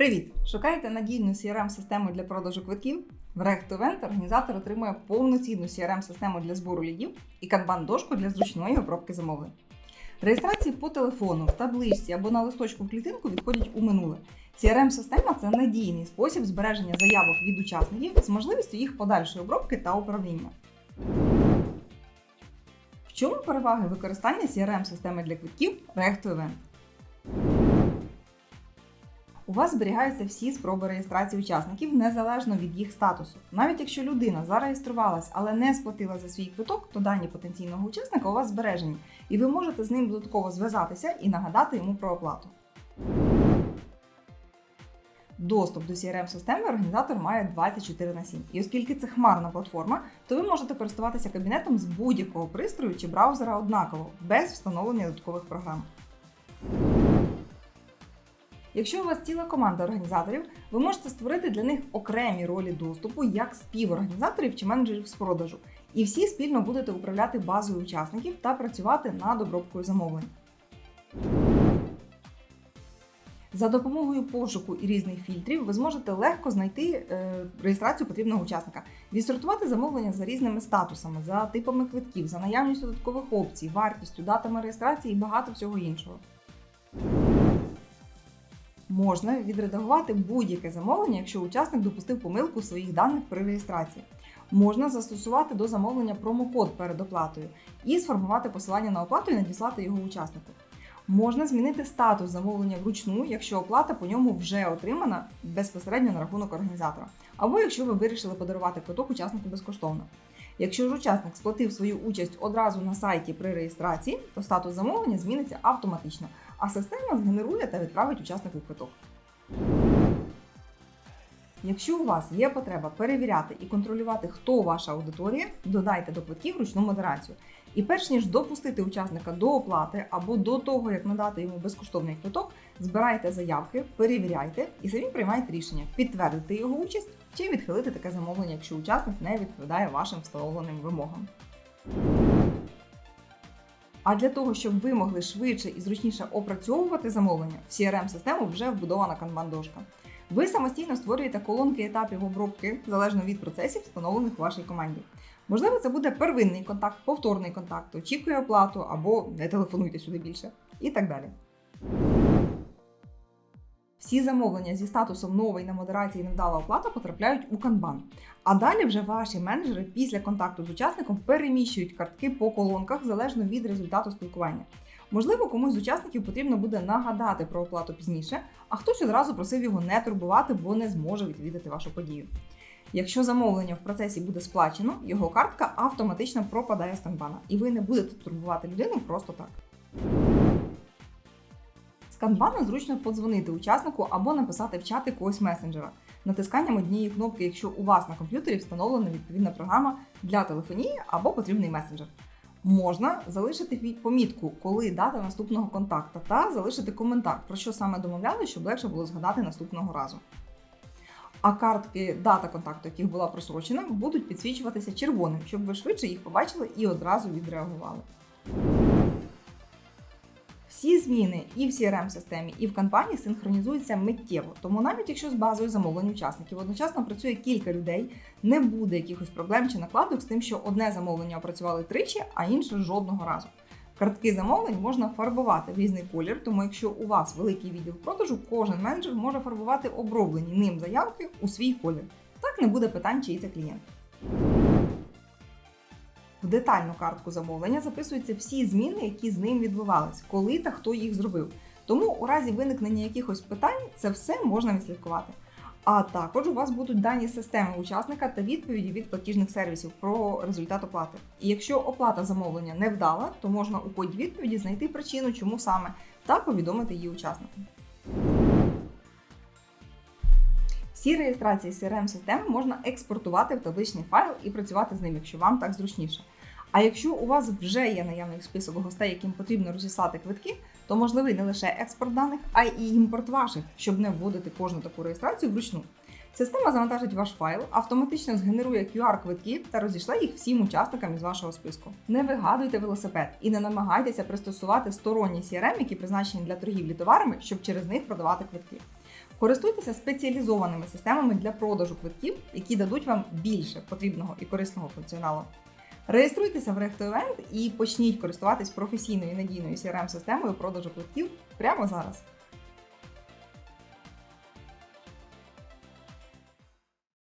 Привіт! Шукаєте надійну CRM-систему для продажу квитків? В React організатор отримує повноцінну CRM-систему для збору лідів і канбан-дошку для зручної обробки замовлень. Реєстрації по телефону, в табличці або на листочку в клітинку відходять у минуле. CRM-система це надійний спосіб збереження заявок від учасників з можливістю їх подальшої обробки та управління. В чому переваги використання CRM-системи для квитків React Event? У вас зберігаються всі спроби реєстрації учасників незалежно від їх статусу. Навіть якщо людина зареєструвалась, але не сплатила за свій квиток, то дані потенційного учасника у вас збережені, і ви можете з ним додатково зв'язатися і нагадати йому про оплату. Доступ до CRM-системи організатор має 24 на 7. І оскільки це хмарна платформа, то ви можете користуватися кабінетом з будь-якого пристрою чи браузера однаково, без встановлення додаткових програм. Якщо у вас ціла команда організаторів, ви можете створити для них окремі ролі доступу як співорганізаторів чи менеджерів з продажу. І всі спільно будете управляти базою учасників та працювати над обробкою замовлень. За допомогою пошуку і різних фільтрів ви зможете легко знайти е, реєстрацію потрібного учасника, відсортувати замовлення за різними статусами, за типами квитків, за наявністю додаткових опцій, вартістю, датами реєстрації і багато всього іншого. Можна відредагувати будь-яке замовлення, якщо учасник допустив помилку своїх даних при реєстрації. Можна застосувати до замовлення промокод перед оплатою і сформувати посилання на оплату і надіслати його учаснику. Можна змінити статус замовлення вручну, якщо оплата по ньому вже отримана безпосередньо на рахунок організатора, або якщо ви вирішили подарувати квиток учаснику безкоштовно. Якщо ж учасник сплатив свою участь одразу на сайті при реєстрації, то статус замовлення зміниться автоматично, а система згенерує та відправить учаснику квиток. Якщо у вас є потреба перевіряти і контролювати, хто ваша аудиторія, додайте до квитків ручну модерацію. І перш ніж допустити учасника до оплати або до того, як надати йому безкоштовний квиток, збирайте заявки, перевіряйте і самі приймайте рішення підтвердити його участь чи відхилити таке замовлення, якщо учасник не відповідає вашим встановленим вимогам. А для того, щоб ви могли швидше і зручніше опрацьовувати замовлення, в CRM-систему вже вбудована канбан-дошка. Ви самостійно створюєте колонки етапів обробки залежно від процесів, встановлених в вашій команді. Можливо, це буде первинний контакт, повторний контакт, очікує оплату або не телефонуйте сюди більше і так далі. Всі замовлення зі статусом новий на модерації невдала оплата потрапляють у канбан. А далі вже ваші менеджери після контакту з учасником переміщують картки по колонках залежно від результату спілкування. Можливо, комусь з учасників потрібно буде нагадати про оплату пізніше, а хтось одразу просив його не турбувати, бо не зможе відвідати вашу подію. Якщо замовлення в процесі буде сплачено, його картка автоматично пропадає з канбана, і ви не будете турбувати людину просто так. З канбана зручно подзвонити учаснику або написати в чат якогось месенджера натисканням однієї кнопки, якщо у вас на комп'ютері встановлена відповідна програма для телефонії або потрібний месенджер. Можна залишити помітку, коли дата наступного контакту, та залишити коментар, про що саме домовляли, щоб легше було згадати наступного разу. А картки дата контакту, яких була просрочена, будуть підсвічуватися червоним, щоб ви швидше їх побачили і одразу відреагували. Всі зміни і в CRM-системі, і в кампанії синхронізуються миттєво. Тому навіть якщо з базою замовлень учасників одночасно працює кілька людей, не буде якихось проблем чи накладок з тим, що одне замовлення опрацювали тричі, а інше жодного разу. Картки замовлень можна фарбувати в різний колір, тому якщо у вас великий відділ продажу, кожен менеджер може фарбувати оброблені ним заявки у свій колір. Так не буде питань, чиї це клієнт. В детальну картку замовлення записуються всі зміни, які з ним відбувались, коли та хто їх зробив. Тому у разі виникнення якихось питань це все можна відслідкувати. А також у вас будуть дані системи учасника та відповіді від платіжних сервісів про результат оплати. І якщо оплата замовлення не вдала, то можна у коді відповіді знайти причину, чому саме, та повідомити її учаснику. Всі реєстрації CRM-системи можна експортувати в табличний файл і працювати з ним, якщо вам так зручніше. А якщо у вас вже є наявний список гостей, яким потрібно розіслати квитки, то можливий не лише експорт даних, а й імпорт ваших, щоб не вводити кожну таку реєстрацію вручну. Система завантажить ваш файл, автоматично згенерує QR-квитки та розійшла їх всім учасникам із вашого списку. Не вигадуйте велосипед і не намагайтеся пристосувати сторонні CRM, які призначені для торгівлі товарами, щоб через них продавати квитки. Користуйтеся спеціалізованими системами для продажу квитків, які дадуть вам більше потрібного і корисного функціоналу. Реєструйтеся в RectoEvent і почніть користуватись професійною і надійною CRM-системою продажу квитків прямо зараз.